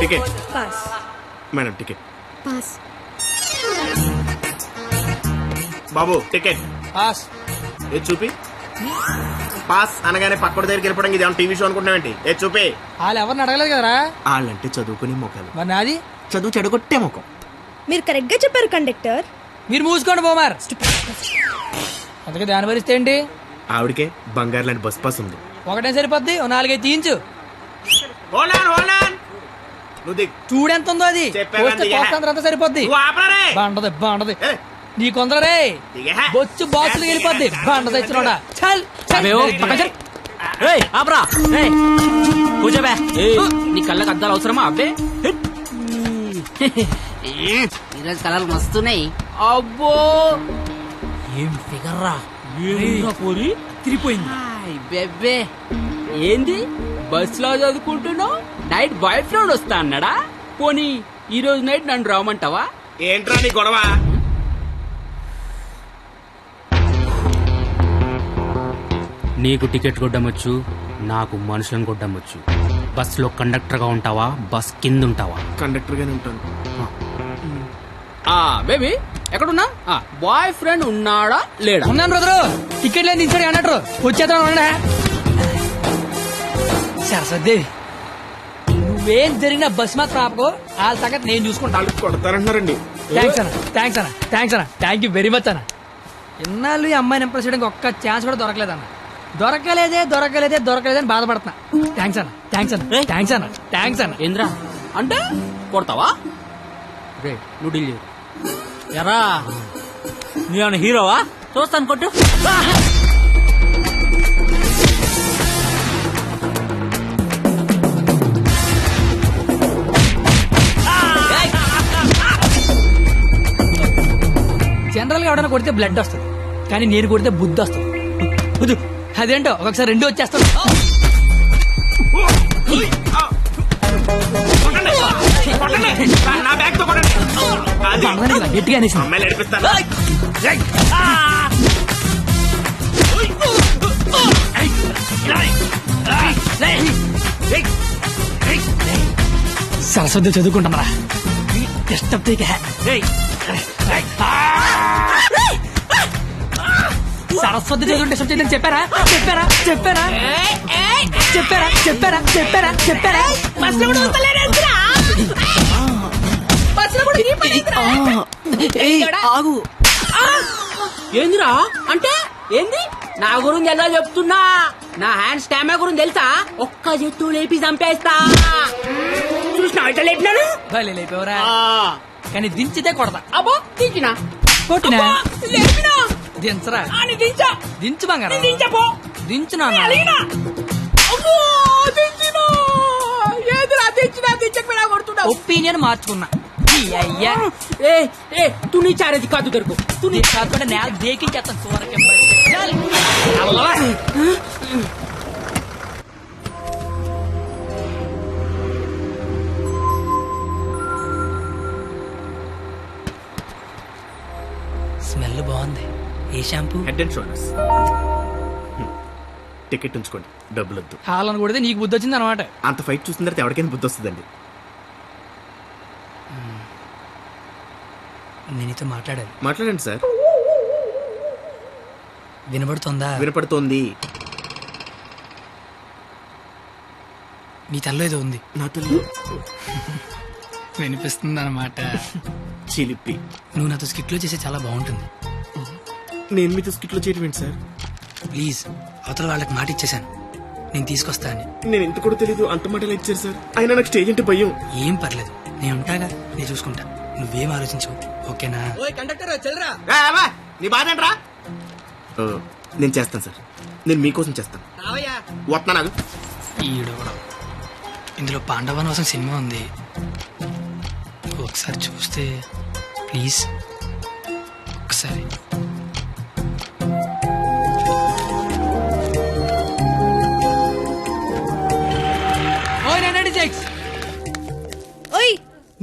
Ticket. Pass. Madam ticket. Pass. బాబు ticket. Pass. ఏ చూపి? Pass అనగానే పక్కడి దగ్గరికి వెళ్ళిపోవడం ఇది ఏమన్నా టీవీ షో అనుకుంటున్నావేంటి ఏ చూపి? వాళ్ళు ఎవరిని అడగలేదు కదరా? వాళ్ళంటే చదువుకునే మొక్కలు మరి నాది? చదువు చెడగొట్టే ముఖం. మీరు కరెక్ట్గా చెప్పారు కండక్టర్ మీరు మూసుకోండి బోమార్. అందుకే దాని భరిస్తే ఏంటి? ఆవిడకే బంగారు లాంటి బస్ పాస్ ఉంది. ఒకటే సరిపోద్ది ఓ నాలుగైదు తీయించు. చూడెంత ఉందో అది? అంతా సరిపోద్ది. బాగుంటది బాగుంటది నీ కొందరే. బొచ్చు బాక్సులు వెళ్ళిపోద్ది. బాగుంటది ఇచ్చినోడా చల్ ఆపరా. కూర్చోబే నీ కళ్ళకి అద్దాలు అవసరమా? అబ్బే. ఈరోజు కలర్లు మస్తున్నాయి అబ్బో. ఏం ఫిగర్ రా పోరి తిరిపోయింది హాయ్ బెబ్బే. ఏంది? బస్లో చదువుకుంటున్నావు? నైట్ బాయ్ ఫ్రెండ్ వస్తా అన్నాడా? పోనీ ఈ రోజు నైట్ నన్ను రామంటావా ఏంట్రా నీ గొడవ? నీకు టికెట్ కొట్టమొచ్చు నాకు మనుషులను కొట్టమొచ్చు. బస్లో కండక్టర్గా ఉంటావా? బస్ కింద ఉంటావా కండక్టర్ గానే ఉంటాను ఆ బేబీ. ఎక్కడున్నా బాయ్ ఫ్రెండ్ ఉన్నాడా లేడా? ఉన్నాను బ్రదరు. టికెట్ లేని దించాడు అన్నట్టు. వచ్చేద్దాం ఉండే సరస్వదేవి నువ్వేం జరిగినా బస్ మాత్రం ఆపకో. వాళ్ళ సంగతి నేను చూసుకుంటా. వాళ్ళు కొడతారంటున్నారండి. థ్యాంక్స్ అన్న థ్యాంక్స్ అన్న థ్యాంక్స్ అన్న. థ్యాంక్ యూ వెరీ మచ్ అన్న. ఇన్నాళ్ళు ఈ అమ్మాయిని ఇంప్రెస్ చేయడానికి ఒక్క ఛాన్స్ కూడా దొరకలేదన్న. దొరకలేదే దొరకలేదే దొరకలేదే అని బాధపడుతున్నా. థ్యాంక్స్ అన్న థ్యాంక్స్ అన్న థ్యాంక్స్ అన్న థ్యాంక్స్ అన్న. ఏంద్రా? అంటే కొడతావా? రే నువ్వు డీల్ చేయు. ఎరా నేను హీరోవా? చూస్తాను కొట్టు. జనరల్గా ఎవడైనా కొడితే బ్లడ్ వస్తుంది. కానీ నేను కొడితే బుద్ధి వస్తుంది. అదేంటో? ఒకసారి రెండు వచ్చేస్తాను. నా బ్యాగ్తో కొట్టండి. అది. గట్టిగా అనేసి అమ్మాయిలు నడిపిస్తాను సరస్వతి చదువుకుంటామరా డిస్టర్బ్ చేయక సరస్వతి చదువు డిస్టర్బ్ చేయదని చెప్పారా? చెప్పారా? చెప్పారా? చెప్పారా? చెప్పారా? చెప్పారా? చెప్పారా ఆగు. ఏందిరా? అంటే ఏంది? నా గురించి ఎలా చెప్తున్నా? నా హ్యాండ్ స్టామా గురించి తెలుసా? ఒక్క చెట్టు లేపి చంపేస్తా. చూసినా ఇట్లా లేపినాను భలే లేపేవరా. కానీ దించితే కొడతా. అబ్బో దించినా? కొట్టినా? లేపినా? దించరా? అని దించా. దించు బంగారం. దించపో దించినా దించినా. దించకపోయినా కొడుతున్నా ఒపీనియన్ మార్చుకున్నా. అయ్యా ఏ ఏ తు నీ చారేది కాదు దొరుకు. తు నీ కాకుండా నేల దేకించేస్తాను చూరకే స్మెల్ బాగుంది. ఏ shampoo? Head and shoulders ticket ఉంచుకోండి. డబ్బులు వద్దు హాలను కొడితే నీకు బుద్ధి వచ్చింది అనమాట అంత ఫైట్ చూసిన తర్వాత ఎవరికైనా బుద్ధి వస్తుందండి. నేను నీతో మాట్లాడాలి. మాట్లాడండి సార్. వినబడుతుందా? వినపడుతోంది. నీ తల్లో ఏదో ఉంది. నా తల్లి? వినిపిస్తుంది అనమాట చిలిపి. నువ్వు నాతో స్కిట్లో చేస్తే చాలా బాగుంటుంది. నేను మీతో స్కిట్లో చేయటం ఏంటి సార్? ప్లీజ్ అవతల వాళ్ళకి మాట ఇచ్చేశాను. నేను తీసుకొస్తా అని నేను ఎంత కూడా తెలీదు అంత మాట ఎలా ఇచ్చారు సార్? అయినా నాకు స్టేజ్ అంటే భయం. ఏం పర్లేదు. నేను ఉంటాగా నేను చూసుకుంటా. నువ్వేం ఆలోచించవు ఓకేనా? కండక్టర్ చెల్లరా నీ బాధ ఏంట్రా? ఓ, నేను చేస్తాను సార్. నేను మీకోసం చేస్తాను. వస్తున్నా నాకు ఈడోడ ఇందులో పాండవనవాసం సినిమా ఉంది. ఒకసారి చూస్తే ప్లీజ్. ఒకసారి.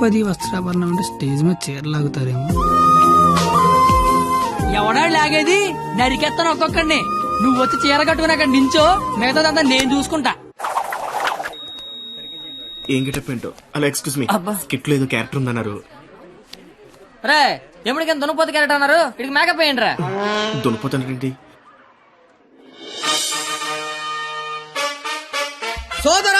ద్రౌపది వస్త్రాభరణం అంటే స్టేజ్ మీద చీరలాగుతారేమో ఎవడా లాగేది? నరికెత్తాను ఒక్కొక్కడిని. నువ్వు వచ్చి చీర కట్టుకుని అక్కడ నించో మిగతాదంతా నేను చూసుకుంటా. ఏం గెటప్ ఏంటో? అలా ఎక్స్క్యూజ్ మీ స్కిట్లో ఏదో క్యారెక్టర్ ఉందన్నారు. రే ఎప్పటికైనా దునపోతు క్యారెట్ అన్నారు? ఇక్కడికి మేకప్ వేయండి రా దునిపోతానండి సోదరా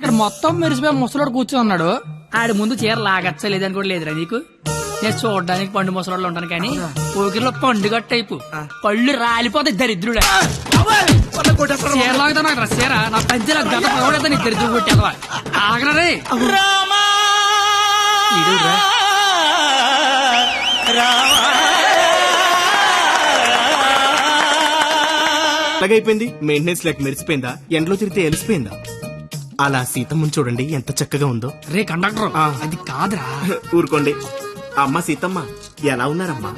ఇక్కడ మొత్తం మెరిసిపోయి ముసలోడు కూర్చొని ఉన్నాడు. ఆడి ముందు చీర లాగచ్చ లేదని కూడా లేదురా నీకు? నేను చూడడానికి పండు ముసలోళ్ళు ఉంటాను కానీ పోకిరిలో పండుగ టైపు పళ్ళు రాలిపోతాయి దరిద్రుడే. చీర లాగుతా నాకు చీర? నా పంచి నాకు గత పగడతా నీ దరిద్రుడు కొట్టేదవా ఆగరా రే. ఈడురా. అలాగైపోయింది. మెయింటెనెన్స్ లేక మెరిసిపోయిందా? ఎండలో తిరిగితే ఎలిసిపోయిందా? అలా సీతమ్మని చూడండి ఎంత చక్కగా ఉందో. రే కండక్టర్ ఆ. అది కాదురా. ఊరుకోండి. అమ్మ సీతమ్మ ఎలా ఉన్నారమ్మా?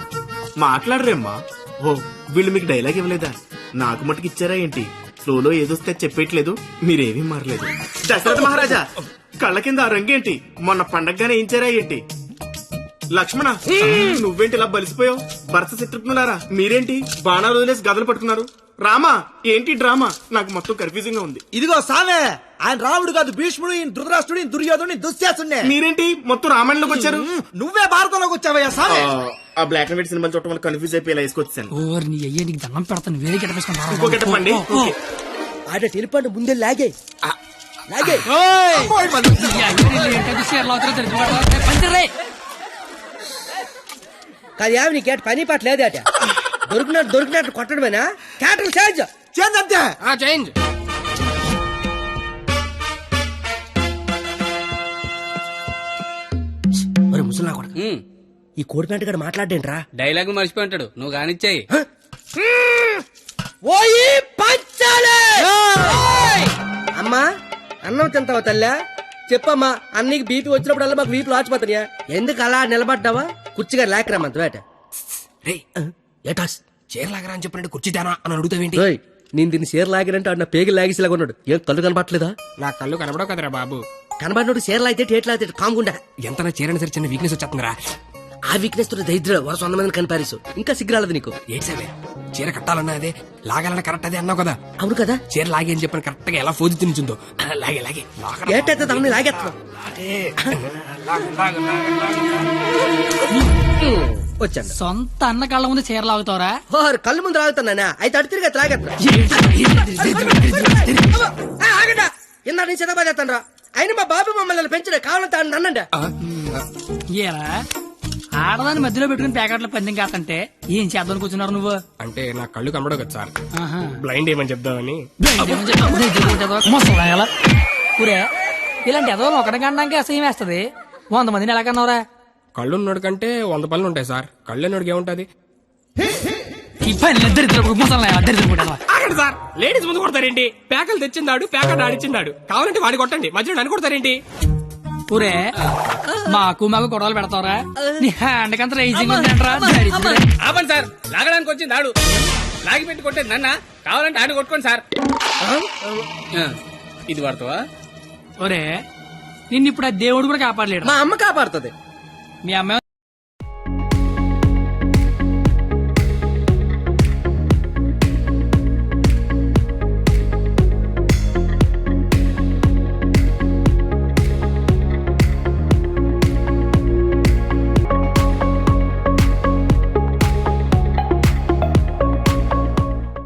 మాట్లాడరేమ్మా. ఓ వీళ్ళు మీకు డైలాగ్ ఇవ్వలేదా? నాకు మటుకు ఇచ్చారా ఏంటి? ఫ్లోలో ఏదొస్తే చెప్పేట్లేదు మీరేమీ మారలేదు. దశరథ మహారాజా కళ్ళ కింద ఆ రంగేంటి మొన్న పండగగానే ఏంచారా ఏంటి? లక్ష్మణ నువ్వేంటి ఇలా బలిసిపోయావు? భరత శత్రుఘ్నులారా మీరేంటి? బాణాలు వదిలేసి గదలు పట్టుకున్నారు. రామా ఏంటి డ్రామా? నాకు మొత్తం కన్ఫ్యూజింగ్గా ఉంది. ఇదిగో సామే ఆయన రాముడు కాదు భీష్ముడు ఈయన ధృతరాష్ట్రుడు ఈయన దుర్యోధుడు ఈయన దుశ్శాసుడే మీరేంటి? మొత్తం రామాయణంలోకి వచ్చారు? నువ్వే భారతంలోకి వచ్చావయ్యా సామే. ఆ బ్లాక్ అండ్ వైట్ సినిమాలు చూడటం వల్ల కన్ఫ్యూజ్ అయిపోయి ఇలా వేసుకొచ్చాను. ఓర్ నీ అయ్యే నీకు దండం పెడతాను. వేరే గిట్టపేసుకుంటా ఇంకో గెటప్ అండి. ఓకే. ఆడ టెలిపండి ముందే లాగే లాగే కాదు ఏమి నీకేట పని పాట లేదే అట దొరికినట్టు దొరికినట్టు కొట్టడమేనా? క్యాటర్ చేంజ్ చేంజ్ అంతే. చేంజ్ మరి ముసలా ఉమ్, ఈ కోడి పెంట గడ మాట్లాడేంట్రా? డైలాగ్ మర్చిపోయి ఉంటాడు నువ్వు కానిచ్చాయి ఓయి పంచాలే! అమ్మా అన్నం తింటావా తల్లా? చెప్పమ్మా అన్నీకి బీపీ వచ్చినప్పుడల్లా మాకు వీపులు ఆచిపోతాయా ఎందుకు అలా నిలబడ్డావా? కుర్చీగా లేకరామంత వేట ఏటాస్ చీరలాగరా అని చెప్పినట్టు కుర్చీ తేనా అని అడుగుతావేంటి? ఓయ్ నేను దీన్ని చీర లాగినంటే ఆడు నా పేగి లాగేసేలాగా ఉన్నాడు. ఏం కళ్ళు కనపట్లేదా నా కళ్ళు కనబడవు కదరా బాబు. కనబడినోడు చీర లాగితే టేట్లు లాగితే కాముకుండా ఎంత నా చీరని సరే చిన్న వీక్నెస్ వచ్చేస్తుందిరా. ఆ వీక్నెస్తో దరిద్ర వరుస వంద మందిని కనిపారేసు ఇంకా సిగ్గురాలదు నీకు. ఏంటి సరే చీర కట్టాలన్నా అదే లాగాలన్నా కరెక్ట్ అదే అన్నావు కదా. అవును కదా? చీర లాగే అని చెప్పిన కరెక్ట్గా ఎలా ఫోజు తినిచుందో. లాగే లాగే. లాగరా. ఏటైతే తమని లాగేస్తున్నావు? వచ్చాను సొంత అన్న కళ్ళ ముందు చీర లాగుతావరా ఓర్ కళ్ళు ముందు లాగుతున్నానా అయితే అటు తిరిగి లాగేస్తున్నా ఆగండా ఇందా నేను అయినా మా బాబు మమ్మల్ని ఆయన నన్నండి ఏరా ఆడదాన్ని మధ్యలో పెట్టుకుని ప్యాకెట్లో పందెం కాదంటే ఏం చేద్దాం కూర్చున్నారు నువ్వు అంటే నా కళ్ళు కనబడవు కదా సార్. బ్లైండ్ ఏమని చెప్దామని ఇలాంటి ఎదవలు ఒకటి కనడానికి అసహ్యం వేస్తది వంద మందిని ఎలా కన్నావురా కళ్ళు ఉన్నోడు కంటే వంద పనులు ఉంటాయి సార్. కళ్ళు ఉన్నోడికి ఏముంటది ఆగండి సార్. లేడీస్ ముందు కొడతారేంటి? పేకలు తెచ్చిందాడు పేకలు ఆడిచ్చిందాడు. కావాలంటే వాడి కొట్టండి. మధ్యలో నన్ను కొడతారేంటి? ఊరే మాకు మాకు గొడవలు పెడతావరా. నీ హ్యాండ్ కంత రైజింగ్ ఉందంటరా దరిద్రుడా. ఆపండి సార్. లాగడానికి వచ్చింది ఆడు. లాగి పెట్టి కొట్టేది నన్న. కావాలంటే ఆడు కొట్టుకోండి సార్. ఆ, ఇది వాడతావా? ఒరే నిన్ను ఇప్పుడు ఆ దేవుడు కూడా కాపాడలేడు. మా అమ్మ కాపాడుతుంది. మీ అమ్మాయి